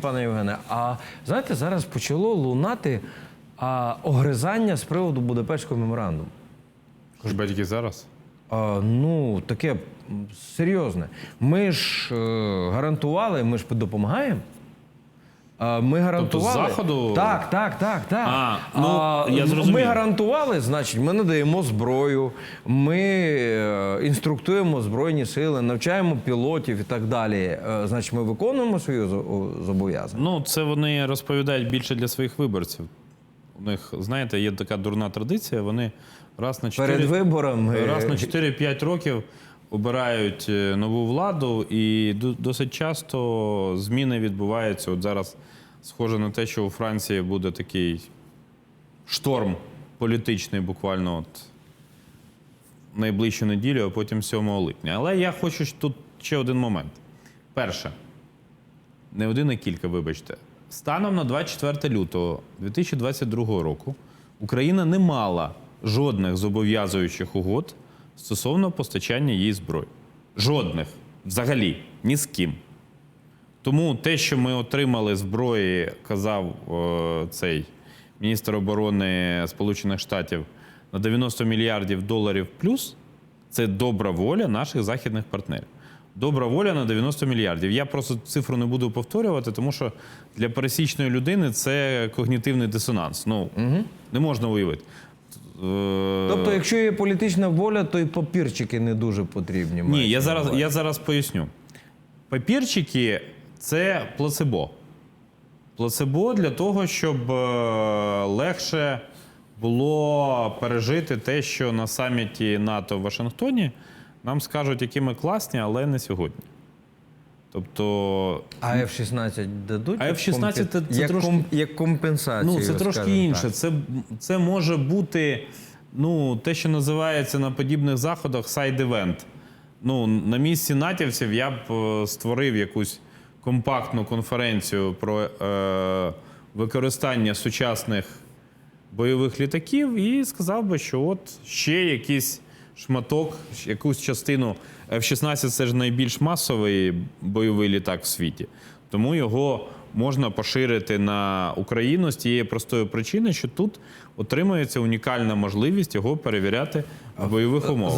Пане Євгене, а знаєте, зараз почало лунати а, огризання з приводу Будапештського меморандуму. Хіба батьки зараз? А, ну, таке серйозне. Ми ж е, гарантували, ми ж допомагаємо. А, Ми гарантували. Тобто з Заходу? Так, так, так, так. А, ну, я зрозумів. Ми гарантували, значить, ми надаємо зброю, ми е, інструктуємо Збройні сили, навчаємо пілотів і так далі. Е, Значить, ми виконуємо свої зобов'язання. Ну, це вони розповідають більше для своїх виборців. У них, знаєте, є така дурна традиція. Вони раз на 4, Перед виборами раз на 4-5 років обирають е, нову владу, і досить часто зміни відбуваються. От зараз схоже на те, що у Франції буде такий шторм політичний, буквально от найближчу неділю, а потім 7 липня. Але я хочу тут ще один момент. Перше, не один, а кілька, вибачте. Станом на 24 лютого 2022 року Україна не мала жодних зобов'язуючих угод стосовно постачання їй зброї. Жодних. Взагалі, ні з ким. Тому те, що ми отримали зброї, казав е, цей міністр оборони Сполучених Штатів на 90 мільярдів доларів плюс, це добра воля наших західних партнерів. Добра воля на 90 мільярдів. Я просто цифру не буду повторювати, тому що для пересічної людини це когнітивний дисонанс. Ну не можна уявити. Е, Тобто, якщо є політична воля, то і папірчики не дуже потрібні. Ні, я зараз, я зараз поясню. Папірчики це плацебо. Плацебо для того, щоб е, легше було пережити те, що на саміті НАТО в Вашингтоні нам скажуть, які ми класні, але не сьогодні. Тобто, А F-16 дадуть? А як F-16 компен- це- це як, трошки- ком- як компенсацію. ну, це трошки інше. так. Це, це може бути ну, те, що називається на подібних заходах сайд-евент. Ну, на місці натівців я б е, створив якусь компактну конференцію про е, використання сучасних бойових літаків і сказав би, що от ще якийсь шматок, якусь частину F-16 це ж найбільш масовий бойовий літак в світі. Тому його можна поширити на Україну з тієї простої причини, що тут отримується унікальна можливість його перевіряти в бойових умовах.